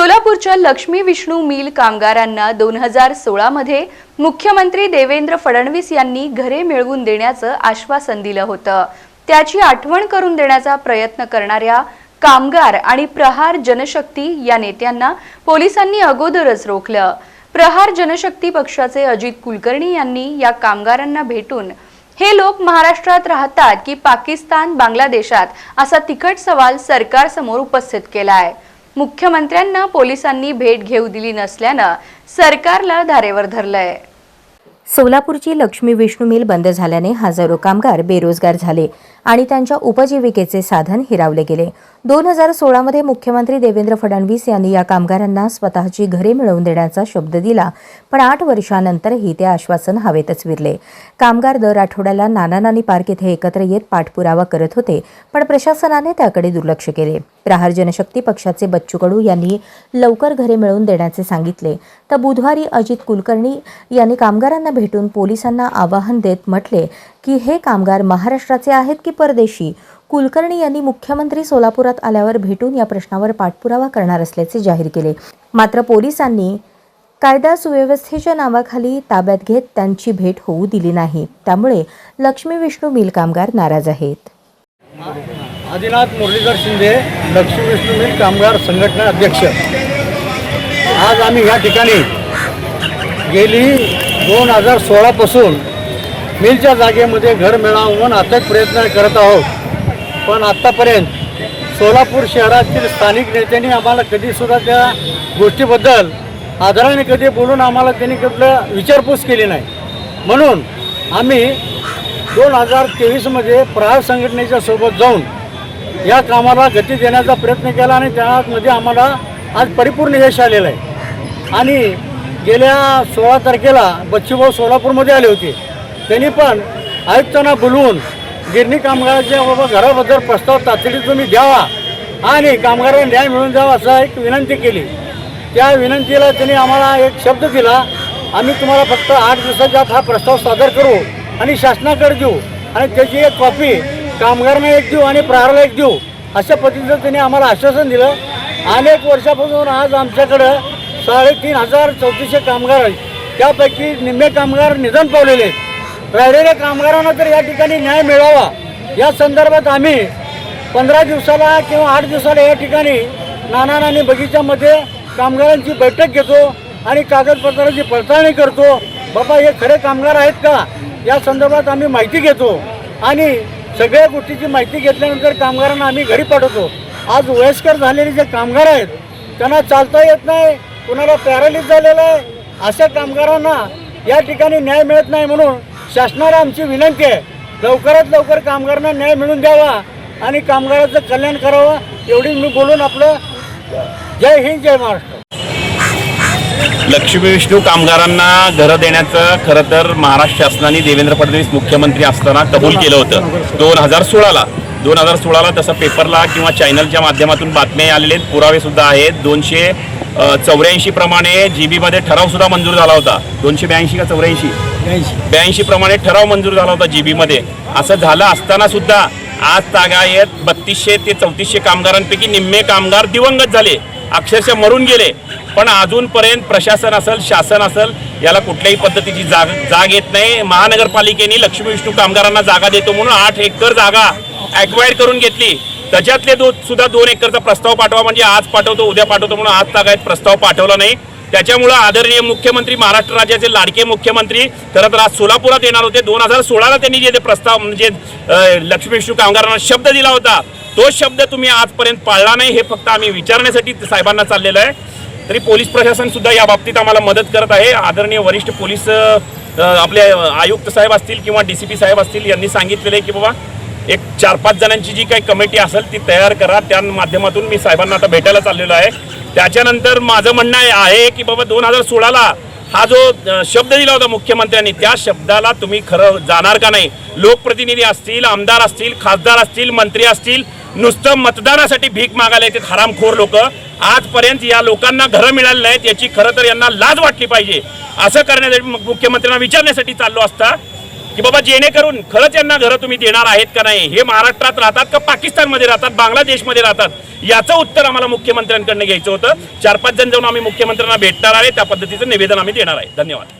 सोलापूरच्या लक्ष्मी विष्णू मिल कामगारांना दोन हजार सोळामध्ये मुख्यमंत्री देवेंद्र फडणवीस यांनी घरे मिळवून देण्याचं आश्वासन दिलं होतं. त्याची आठवण करून देण्याचा प्रयत्न करणाऱ्या कामगार आणि प्रहार जनशक्ती या नेत्यांना पोलिसांनी अगोदरच रोखलं. प्रहार जनशक्ती पक्षाचे अजित कुलकर्णी यांनी या कामगारांना भेटून हे लोक महाराष्ट्रात राहतात की पाकिस्तान बांगलादेशात? असा तिखट सवाल सरकारसमोर उपस्थित केला आहे मुख्यमंत्र्यांना पोलिसांनी भेट घेऊ दिली नसल्यानं सरकारला धारेवर धरलंय. सोलापूरची लक्ष्मी विष्णू मिल बंद झाल्याने हजारो कामगार बेरोजगार झाले. आणि त्यांच्या उपजीविकेचे साधन हिरावले गेले. दोन हजार सोळामध्ये मुख्यमंत्री देवेंद्र फडणवीस यांनी या कामगारांना स्वतःची घरे मिळवून देण्याचा शब्द दिला पण आठ वर्षानंतरही ते आश्वासन हवेतच विरले. कामगार दर आठवड्याला नाना नानी पार्क येथे एकत्र येत पाठपुरावा करत होते पण प्रशासनाने त्याकडे दुर्लक्ष केले. प्रहार जनशक्ती पक्षाचे बच्चू कडू यांनी लवकर घरे मिळवून देण्याचे सांगितले. तर बुधवारी अजित कुलकर्णी यांनी कामगारांना भेटून पोलिसांना आवाहन देत म्हटले की हे कामगार महाराष्ट्राचे आहेत की परदेशी? कुलकर्णी यांनी मुख्यमंत्री सोलापुरात आल्यावर भेटून या प्रश्नावर पाठपुरावा करणार असल्याचे जाहीर केले. मात्र पोलिसांनी कायदा सुव्यवस्थेच्या नावाखाली ताब्यात घेत त्यांची भेट होऊ दिली नाही. त्यामुळे लक्ष्मी विष्णू मिल कामगार नाराज आहेत. आदिनाथ मुरलीधर शिंदे लक्ष्मी विष्णू मिल कामगार संघटना अध्यक्ष. आज आम्ही या ठिकाणी गेली दोन हजार सोळापासून मिलच्या जागेमध्ये घर मिळवून अथक प्रयत्न करत आहोत. पण आत्तापर्यंत सोलापूर शहरातील स्थानिक नेत्यांनी आम्हाला कधीसुद्धा त्या गोष्टीबद्दल आदराने कधी बोलून आम्हाला त्यांनी कुठलं विचारपूस केली नाही. म्हणून आम्ही दोन हजार तेवीसमध्ये प्रहार संघटनेच्या सोबत जाऊन या कामाला गती देण्याचा प्रयत्न केला आणि त्यामध्ये आम्हाला आज परिपूर्ण यश आलेलं आहे. आणि गेल्या सोळा तारखेला बच्चूभाऊ सोलापूरमध्ये आले होते. त्यांनी पण आयुक्तांना बोलवून गिरणी कामगाराच्या बाबा घराबद्दल प्रस्ताव तातडीत तुम्ही द्यावा आणि कामगारांना न्याय मिळून द्यावा असा एक विनंती केली. त्या विनंतीला त्यांनी आम्हाला एक शब्द दिला. आम्ही तुम्हाला फक्त आठ दिवसाच्या आत हा प्रस्ताव सादर करू आणि शासनाकडे देऊ आणि त्याची एक कॉपी कामगारांना एक देऊ आणि प्रहारला एक देऊ अशा पद्धतीचं त्यांनी आम्हाला आश्वासन दिलं. अनेक वर्षापासून आज आमच्याकडं साडेतीन हजार चौतीसशे कामगार आहेत. त्यापैकी निम्मे कामगार निधन पावलेले आहेत. राहिलेल्या कामगारांना तर या ठिकाणी न्याय मिळावा. या संदर्भात आम्ही पंधरा दिवसाला किंवा आठ दिवसाला या ठिकाणी नाना नानी बगीच्यामध्ये कामगारांची बैठक घेतो आणि कागदपत्रांची पडताळणी करतो. बाबा हे खरे कामगार आहेत का? या संदर्भात आम्ही माहिती घेतो. आणि सगळ्या गोष्टीची माहिती घेतल्यानंतर कामगारांना आम्ही घरी पाठवतो. आज वयस्कर झालेले जे कामगार आहेत त्यांना चालता येत नाही कुणाला पॅरालिस झालेलं आहे अशा कामगारांना या ठिकाणी न्याय मिळत नाही म्हणून शासनाला आमची विनंती आहे. लवकरात लवकर कामगारांना न्याय मिळून द्यावा आणि कामगाराचं कल्याण करावं एवढी मी बोलून आपलं जय हिंद जय महाराष्ट्र. लक्ष्मी विष्णू कामगारांना घरं देण्याचं खरं तर महाराष्ट्र शासनाने देवेंद्र फडणवीस मुख्यमंत्री असताना कबूल केलं होतं. दोन हजार सोळाला दोन हजार सोळाला तसं पेपरला किंवा चॅनलच्या माध्यमातून बातम्या आलेले आहेत. पुरावे सुद्धा आहेत. दोनशे चौऱ्याऐंशी प्रमाणे जी बीमध्ये ठराव सुद्धा मंजूर झाला होता. दोनशे ब्याऐंशी का चौऱ्याऐंशी? ब्याऐंशी. प्रमाणे ठराव मंजूर झाला होता जी मध्ये. असं झालं असताना सुद्धा आज तागायत बत्तीसशे ते चौतीसशे कामगारांपैकी निम्मे कामगार दिवंगत झाले. अक्षरशः मरून गेले. पण अजूनपर्यंत प्रशासन असेल शासन असेल याला कुठल्याही पद्धतीची जाग जाग येत नाही. महानगरपालिकेने लक्ष्मी विष्णू कामगारांना जागा देतो म्हणून आठ एकर जागा ॲक्वायर करून घेतली. त्याच्यातले दो सुद्धा दोन एकरचा प्रस्ताव पाठवा. म्हणजे आज पाठवतो उद्या पाठवतो म्हणून आज तागायत प्रस्ताव पाठवला नाही. त्याच्यामुळं आदरणीय मुख्यमंत्री महाराष्ट्र राज्याचे लाडके मुख्यमंत्री खरं तर आज सोलापुरात येणार होते. दोन हजार सोळाला त्यांनी जे ते प्रस्ताव म्हणजे लक्ष्मी विष्णू कामगारांना शब्द दिला होता. तो शब्द तुम्ही आजपर्यंत पाळला नाही हे फक्त आम्ही विचारण्यासाठी साहेबांना चाललेलं आहे. तरी पोलीस प्रशासन सुद्धा या बाबतीत आम्हाला मदत करत आहे. आदरणीय वरिष्ठ पोलीस आपले आयुक्त साहेब असतील किंवा डी सी पी साहेब असतील यांनी सांगितलेलं आहे की बाबा एक चार पाच जणांची जी काही कमिटी असेल ती तयार करा. त्या माध्यमातून मी साहेबांना आता भेटायला चाललेलो आहे. त्याच्यानंतर माझं म्हणणं आहे- आहे की बाबा दोन हजार सोळाला हा जो शब्द दिला होता मुख्यमंत्र्यांनी त्या शब्दाला तुम्ही खरं जाणार का नाही? लोकप्रतिनिधी असतील आमदार असतील खासदार असतील मंत्री असतील नुसतं मतदानासाठी भीक मागायला येते हरामखोर लोक. आजपर्यंत या लोकांना घरं मिळाली नाहीत याची खरं तर यांना लाज वाटली पाहिजे. असं करण्यासाठी मुख्यमंत्र्यांना विचारण्यासाठी चाललो असता की बाबा जेणेकरून खरंच यांना घरं तुम्ही देणार आहेत का नाही? हे महाराष्ट्रात राहतात का पाकिस्तानमध्ये राहतात? बांगलादेशमध्ये राहतात? याचं उत्तर आम्हाला मुख्यमंत्र्यांकडनं घ्यायचं होतं. चार पाच जण जाऊन आम्ही मुख्यमंत्र्यांना भेटणार आहे. त्या पद्धतीचं निवेदन आम्ही देणार आहे. धन्यवाद.